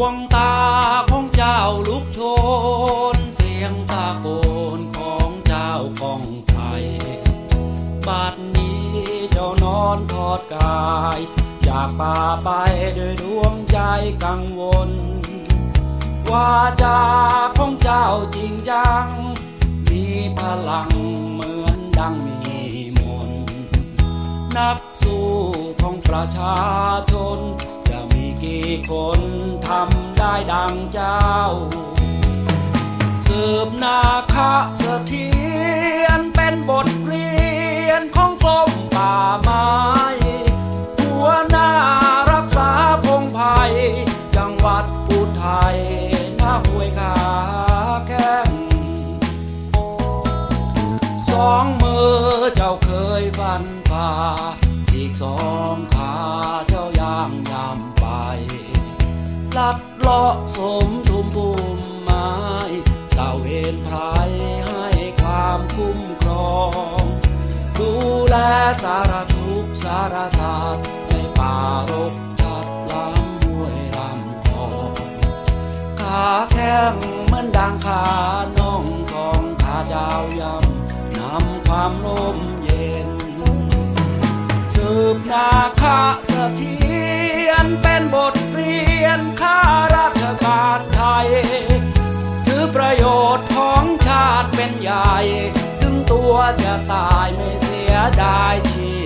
วงตาของเจ้าลุกโชน เสียงตะโกนของเจ้ากองไทยบัดนี้เจ้านอนทอดกาย จากป่าไปด้วยดวงใจกังวล ว่าจาของเจ้าจริงจัง มีพลังเหมือนดังมีมน นักสู้ของประชาชนจะมีกี่คน ทำได้ดังเจ้า สืบนาคเสถียรเป็นบทเรียนของกรมป่าไม้หัวหน้ารักษาพงไพ่จังหวัดอุทัยนาห้วยขาแข้งสองมือเจ้าเคยฟันฝ่าอีกสองขาเจ้าย่างยำไป ลัดเลาะสมทุมภูมไม้ตะเวนไพรให้ความคุ้มครอง ดูแลสารทุกสารศาสตร์ในป่ารกจัดลำห้วยลำคลองขาแข้งเหมือนดังขาน้องทองขาดาวยำนำความลมเย็น สืบนาคเสถี ถึงตัวจะตายไม่เสียดายชี